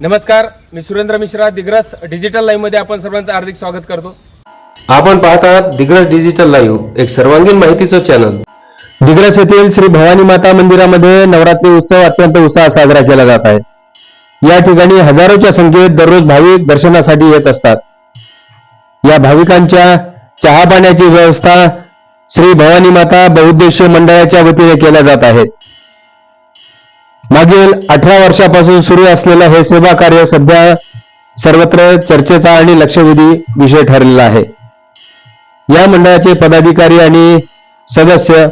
नमस्कार मी सुरेंद्र मिश्रा दिग्रस डिजिटल लाईव्हमध्ये आपण सर्वांचं हार्दिक स्वागत करतो. आपण पाहत आहात दिग्रस डिजिटल लाईव्ह एक सर्वांगीण माहितीचं चॅनल दिग्रस येथील श्री भवानी माता मंदिरामध्ये नवरात्री उत्सव अत्यंत उत्साहात साजरा केला जात आहे. या ठिकाणी हजारोच्या संख्येत दररोज भाविक दर्शनासाठी येत असतात. या भाविकांच्या चहा पाण्याची व्यवस्था श्री भवानी माता बहुउद्देशीय मंडळाच्या वतीने केल्या जात आहेत. मागील अठरा वर्षापासून सुरू असलेलं हे सेवा कार्य सध्या सर्वत्र चर्चेचा आणि लक्षवेधी विषय ठरलेला आहे. या मंडळाचे पदाधिकारी आणि सदस्य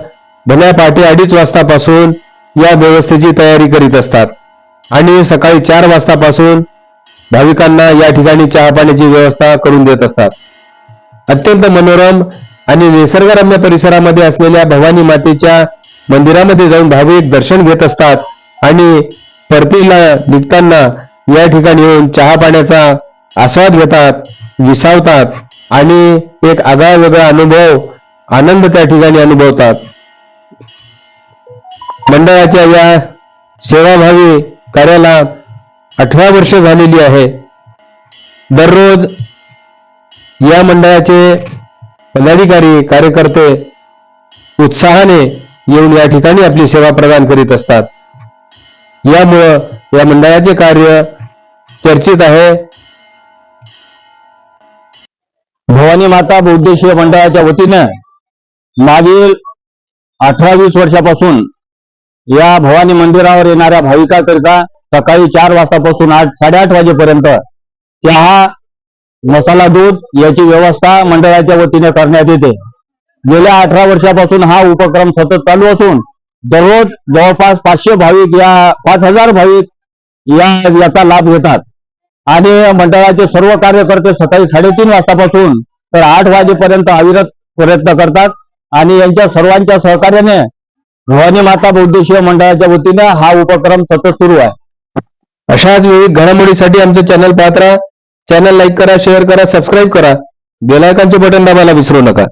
भल्या पहाटे अडीच वाजतापासून या व्यवस्थेची तयारी करीत असतात आणि सकाळी चार वाजतापासून भाविकांना या ठिकाणी चहा पाण्याची व्यवस्था करून देत असतात. अत्यंत मनोरम आणि निसर्गरम्य परिसरामध्ये असलेल्या भवानी मातेच्या मंदिरामध्ये जाऊन भाविक दर्शन घेत असतात. आणि परतीला निघताना या ठिकाणी येऊन चहा पाण्याचा आस्वाद घेतात विसावतात आणि एक आगळा वेगळा अनुभव आनंद त्या ठिकाणी अनुभवतात. मंडळाच्या या सेवाभावी कार्याला अठरा वर्ष झालेली आहे. दररोज या मंडळाचे पदाधिकारी कार्यकर्ते उत्साहाने येऊन या ठिकाणी आपली सेवा प्रदान करीत असतात. यामुळं या मंडळाचे कार्य चर्चित आहे. भवानी माता बौद्धेश्वर मंडळाच्या वतीनं मागील अठरा वीस वर्षापासून या भवानी मंदिरावर येणाऱ्या भाविकाकरिता सकाळी चार वाजतापासून आठ साडेआठ वाजेपर्यंत चहा मसाला दूध याची व्यवस्था मंडळाच्या वतीने करण्यात येते. गेल्या अठरा वर्षापासून हा उपक्रम सतत चालू असून दररोज जवळपास पाचशे भाविक या पाच हजार भाविक या याचा लाभ घेतात. आणि मंडळाचे सर्व कार्यकर्ते सकाळी साडेतीन वाजतापासून तर आठ वाजेपर्यंत अविरत प्रयत्न करतात. आणि यांच्या सर्वांच्या सहकार्याने भवानी माता बौद्धेश्वर मंडळाच्या वतीने हा उपक्रम सतत सुरू आहे. अशाच वेळी घडामोडीसाठी आमचं चॅनल पाहत राहा. चॅनल लाईक करा शेअर करा सबस्क्राईब करा. बेलायकांचे बटन दाबायला विसरू नका.